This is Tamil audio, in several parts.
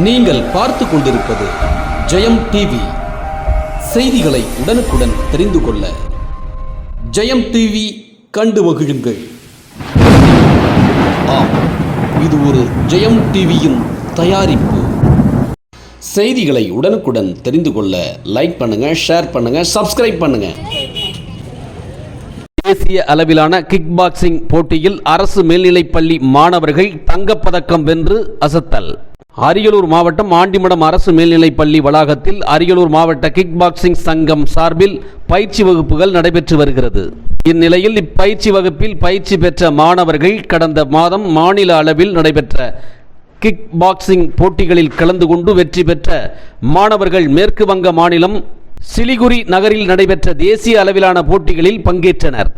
நீங்கள் பார்த்து கொண்டிருப்பது ஜெயம் டிவி. செய்திகளை உடனுக்குடன் தெரிந்து கொள்ள ஜெயம் டிவி கண்டு மகிழுங்கள். ஆம் இது ஒரு ஜெயம் டிவியின் தயாரிப்பு. செய்திகளை உடனுக்குடன் தெரிந்து கொள்ள லைக் பண்ணுங்க ஷேர் பண்ணுங்க சப்ஸ்கிரைப் பண்ணுங்க. தேசிய அளவிலான கிக் பாக்ஸிங் போட்டியில் அரசு மேல்நிலைப்பள்ளி மாணவர்கள் தங்கப்பதக்கம் வென்று அசத்தல். அரியலூர் மாவட்டம் ஆண்டிமடம் அரசு மேல்நிலைப்பள்ளி வளாகத்தில் அரியலூர் மாவட்ட கிக் பாக்ஸிங் சங்கம் சார்பில் பயிற்சி வகுப்புகள் நடைபெற்று வருகிறது. இந்நிலையில் இப்பயிற்சி வகுப்பில் பயிற்சி பெற்ற மாணவர்கள் கடந்த மாதம் மாநில அளவில் நடைபெற்ற கிக் பாக்ஸிங் போட்டிகளில் கலந்து கொண்டு வெற்றி பெற்ற மாணவர்கள் மேற்கு வங்க மாநிலம் சிலிகுரி நகரில் நடைபெற்ற தேசிய அளவிலான போட்டிகளில் பங்கேற்றனர்.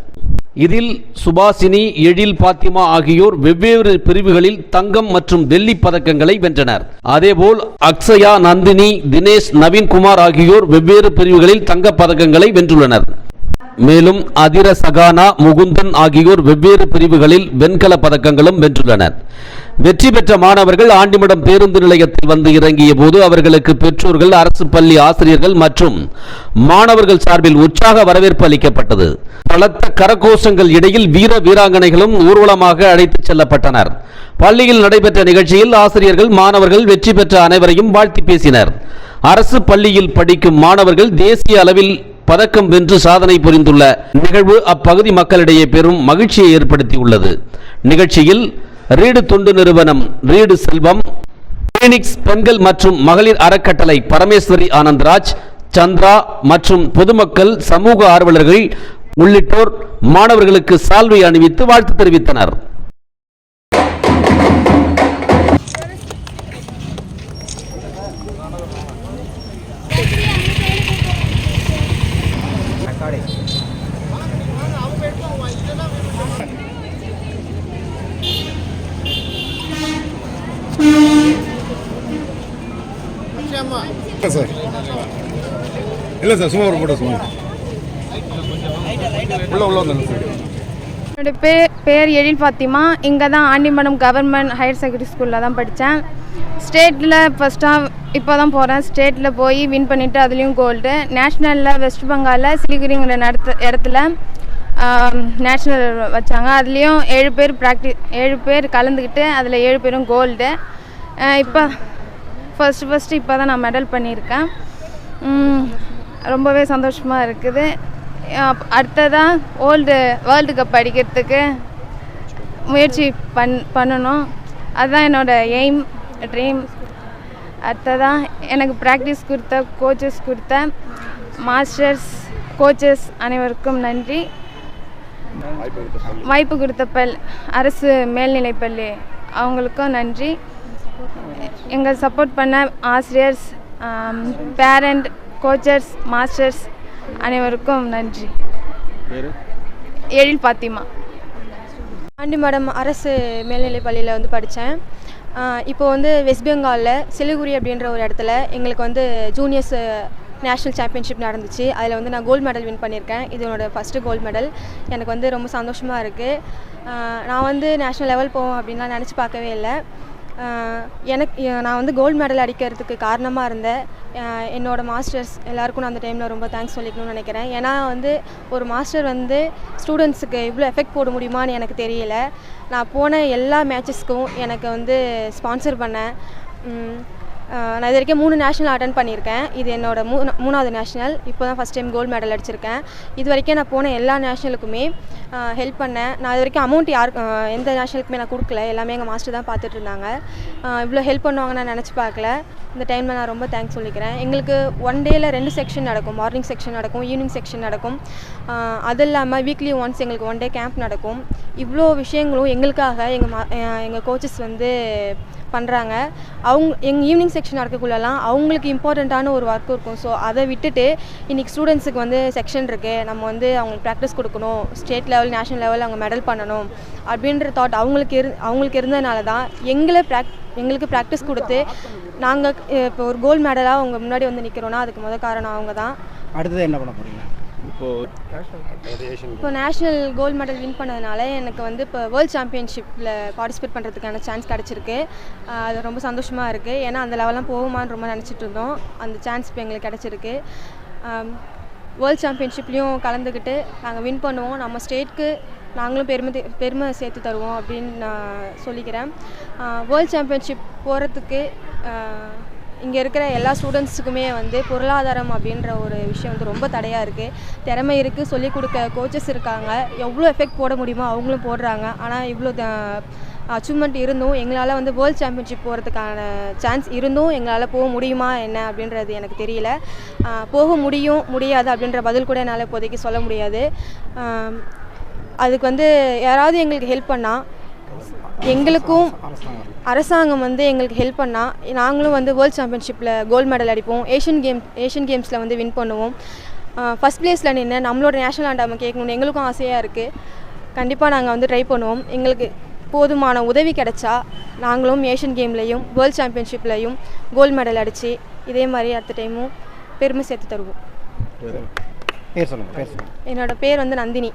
இதில் சுபாசினி எழில் பாத்திமா ஆகியோர் வெவ்வேறு பிரிவுகளில் தங்கம் மற்றும் வெள்ளி பதக்கங்களை வென்றனர். அதேபோல் அக்ஷயா நந்தினி தினேஷ் நவீன்குமார் ஆகியோர் வெவ்வேறு பிரிவுகளில் தங்கப் பதக்கங்களை வென்றுள்ளனர். மேலும் அதிர சகானா முகுந்தன் ஆகியோர் வெவ்வேறு பிரிவுகளில் வெண்கல பதக்கங்களும் வென்றுள்ளனர். வெற்றி பெற்ற மாணவர்கள் ஆண்டிமடம் பேருந்து நிலையத்தில் வந்து இறங்கிய போது அவர்களுக்கு பெற்றோர்கள் அரசு பள்ளி ஆசிரியர்கள் மற்றும் மாணவர்கள் சார்பில் உற்சாக வரவேற்பு அளிக்கப்பட்டது. பலத்த கரகோஷங்கள் இடையில் வீர வீராங்கனைகளும் ஊர்வலமாக அழைத்துச் செல்லப்பட்டனர். பள்ளியில் நடைபெற்ற நிகழ்ச்சியில் ஆசிரியர்கள் மாணவர்கள் வெற்றி பெற்ற அனைவரையும் வாழ்த்தி பேசினர். அரசு பள்ளியில் படிக்கும் மாணவர்கள் தேசிய அளவில் பதக்கம் வென்று சாதனை புரிந்துள்ள நிகழ்வு அப்பகுதி மக்களிடையே பெரும் மகிழ்ச்சியை ஏற்படுத்தியுள்ளது. நிகழ்ச்சியில் ரீடு தொண்டு நிறுவனம் ரீடு செல்வம் பீனிக்ஸ் பெண்கள் மற்றும் மகளிர் அறக்கட்டளை பரமேஸ்வரி ஆனந்த்ராஜ் சந்திரா மற்றும் பொதுமக்கள் சமூக ஆர்வலர்கள் உள்ளிட்டோர் மாணவர்களுக்கு சால்வை அணிவித்து வாழ்த்து தெரிவித்தனர். சார். இல்லை சார் சும்மா ஒரு போட்டோ சும்மா. உள்ள உள்ள வந்து சார். என்னோட பேர் பேர் எழில் ஃபாத்திமா. இங்கே தான் ஆண்டிமடம் கவர்மெண்ட் ஹையர் செகண்டரி ஸ்கூலில் தான் படித்தேன் ஸ்டேட்டில் ஃபஸ்ட்டாக இப்போ தான் போகிறேன் ஸ்டேட்டில் போய் வின் பண்ணிவிட்டு அதுலேயும் கோல்டு நேஷ்னலில் வெஸ்ட் பெங்காலில் சிலிகுரிங்கிற நடத்த இடத்துல நேஷ்னல் வச்சாங்க. அதுலேயும் ஏழு பேர் ப்ராக்டி ஏழு பேர் கலந்துக்கிட்டு அதில் ஏழு பேரும் கோல்டு இப்போ ஃபஸ்ட்டு ஃபஸ்ட்டு இப்போ தான் நான் மெடல் பண்ணியிருக்கேன். ரொம்பவே சந்தோஷமாக இருக்குது. அடுத்ததாக ஓல்டு வேர்ல்டு கப் அடிக்கிறதுக்கு முயற்சி பண் பண்ணணும். அதுதான் என்னோடய எய்ம் ட்ரீம் அடுத்ததாக எனக்கு ப்ராக்டிஸ் கொடுத்த கோச்சஸ் கொடுத்த மாஸ்டர்ஸ் கோச்சஸ் அனைவருக்கும் நன்றி. வாய்ப்பு கொடுத்த பல் அரசு மேல்நிலைப்பள்ளி அவங்களுக்கும் நன்றி. எங்கள் சப்போர்ட் பண்ண ஆசிரியர்ஸ் பேரண்ட் கோச்சர்ஸ் மாஸ்டர்ஸ் அனைவருக்கும் நன்றி. எழில் பாத்திமா. ஆண்டிமடம் அரசு மேல்நிலைப் பள்ளியில் வந்து படித்தேன் இப்போ வந்து வெஸ்ட் பெங்காலில் சிலிகுரி அப்படின்ற ஒரு இடத்துல எங்களுக்கு வந்து ஜூனியர்ஸ் நேஷ்னல் சாம்பியன்ஷிப் நடந்துச்சு. அதில் வந்து நான் கோல்டு மெடல் வின் பண்ணியிருக்கேன். இது என்னோடய ஃபஸ்ட்டு கோல்டு மெடல் எனக்கு வந்து ரொம்ப சந்தோஷமாக இருக்குது நான் வந்து நேஷ்னல் லெவல் போவோம் அப்படின்லாம் நினச்சி பார்க்கவே இல்லை. எனக்கு நான் வந்து கோல்டு மெடல் அடிக்கிறதுக்கு காரணமாக இருந்தேன் என்னோடய மாஸ்டர்ஸ் எல்லாருக்கும் நான் அந்த டைமில் ரொம்ப தேங்க்ஸ் சொல்லிக்கணும்னு நினைக்கிறேன். ஏன்னா வந்து ஒரு மாஸ்டர் வந்து ஸ்டூடெண்ட்ஸுக்கு இவ்வளோ எஃபெக்ட் போட முடியுமான்னு எனக்கு தெரியல. நான் போன எல்லா மேட்சஸ்க்கும் எனக்கு வந்து ஸ்பான்சர் பண்ணேன். நான் இது வரைக்கும் மூணு நேஷனல் அட்டன் பண்ணியிருக்கேன். இது என்னோட மூணு மூணாவது நேஷ்னல் இப்போ தான் ஃபஸ்ட் டைம் கோல்டு மெடல் அடிச்சிருக்கேன். இது வரைக்கும் நான் போன எல்லா நேஷனலுக்குமே ஹெல்ப் பண்ணேன். நான் இது வரைக்கும் அமௌண்ட் யாருக்கு எந்த நேஷனலுக்குமே நான் கொடுக்கல. எல்லாமே எங்கள் மாஸ்டர் தான் பார்த்துட்டு இருந்தாங்க. இவ்வளோ ஹெல்ப் பண்ணுவாங்க நான் நினச்சி பார்க்கல. இந்த டைமில் நான் ரொம்ப தேங்க்ஸ் சொல்லிக்கிறேன். எங்களுக்கு ஒன் டேயில் ரெண்டு செக்ஷன் நடக்கும். மார்னிங் செக்ஷன் நடக்கும் ஈவினிங் செக்ஷன் நடக்கும். அது இல்லாமல் வீக்லி ஒன்ஸ் எங்களுக்கு ஒன் டே கேம்ப் நடக்கும். இவ்வளோ விஷயங்களும் எங்களுக்காக எங்கள் மா எங்கள் கோச்சஸ் வந்து பண்ணுறாங்க அவங்க எங்கள் ஈவினிங் செக்ஷன் நடக்கக்குள்ளலாம் அவங்களுக்கு இம்பார்ட்டண்ட்டான ஒரு ஒர்க் இருக்கும். ஸோ அதை விட்டுட்டு இன்றைக்கி ஸ்டூடெண்ட்ஸுக்கு வந்து செக்ஷன் இருக்குது நம்ம வந்து அவங்களுக்கு ப்ராக்டிஸ் கொடுக்கணும். ஸ்டேட் லெவல் நேஷனல் லெவல் அவங்க மெடல் பண்ணணும். அப்படின்ற தாட் அவங்களுக்கு இரு அவங்களுக்கு இருந்ததுனால தான் எங்களை ப்ராக் எங்களுக்கு ப்ராக்டிஸ் கொடுத்து நாங்கள் இப்போ ஒரு கோல்டு மெடலாக அவங்க முன்னாடி வந்து நிற்கிறோன்னா அதுக்கு முத காரணம் அவங்க தான் அடுத்தது என்ன பண்ண இப்போது இப்போ நேஷ்னல் கோல்டு மெடல் வின் பண்ணதுனால எனக்கு வந்து இப்போ வேர்ல்ட் சாம்பியன்ஷிப்பில் பார்ட்டிசிபேட் பண்ணுறதுக்கான சான்ஸ் கிடச்சிருக்கு. அது ரொம்ப சந்தோஷமாக இருக்குது ஏன்னா அந்த லெவலாம் போகுமான்னு ரொம்ப நினச்சிட்டு இருந்தோம். அந்த சான்ஸ் இப்போ எங்களுக்கு கிடச்சிருக்கு. வேர்ல்ட் சாம்பியன்ஷிப்லேயும் கலந்துக்கிட்டு நாங்கள் வின் பண்ணுவோம். நம்ம ஸ்டேட்க்கு நாங்களும் பெருமை பெருமை சேர்த்து தருவோம் அப்படின்னு நான் சொல்லிக்கிறேன். வேர்ல்ட் சாம்பியன்ஷிப் போகிறதுக்கு இங்கே இருக்கிற எல்லா ஸ்டூடெண்ட்ஸுக்குமே வந்து பொருளாதாரம் அப்படின்ற ஒரு விஷயம் வந்து ரொம்ப தடையாக இருக்குது திறமை இருக்குது சொல்லிக் கொடுக்க கோச்சஸ் இருக்காங்க. எவ்வளோ எஃபெக்ட் போட முடியுமோ அவங்களும் போடுறாங்க. ஆனால் இவ்வளோ அச்சீவ்மெண்ட் இருந்தும் எங்களால் வந்து வேர்ல்ட் சாம்பியன்ஷிப் போகிறதுக்கான சான்ஸ் இருந்தும் எங்களால் போக முடியுமா என்ன அப்படின்றது எனக்கு தெரியல. போக முடியும் முடியாது அப்படின்ற பதில் கூட என்னால் இப்போதைக்கு சொல்ல முடியாது. அதுக்கு வந்து யாராவது எங்களுக்கு ஹெல்ப் பண்ணால் எங்களுக்கும் அரசாங்கம் வந்து எங்களுக்கு ஹெல்ப் பண்ணால் நாங்களும் வந்து வேர்ல்ட் சாம்பியன்ஷிப்பில் கோல்டு மெடல் அடிப்போம் ஏஷியன் கேம் ஏஷியன் கேம்ஸில் வந்து வின் பண்ணுவோம். ஃபஸ்ட் ப்ளேஸில் நின்று நம்மளோட நேஷனல் ஆண்டாம கேட்கணும்னு எங்களுக்கும் ஆசையாக இருக்குது கண்டிப்பாக நாங்கள் வந்து ட்ரை பண்ணுவோம். எங்களுக்கு போதுமான உதவி கிடைச்சா நாங்களும் ஏஷியன் கேம்லேயும் வேர்ல்ட் சாம்பியன்ஷிப்லேயும் கோல்டு மெடல் அடித்து இதே மாதிரி அடுத்த டைமும் பெருமை சேர்த்து தருவோம். பேர் சொல்லுங்கள் பேர் சொல்லுங்கள் என்னோட பேர் வந்து நந்தினி.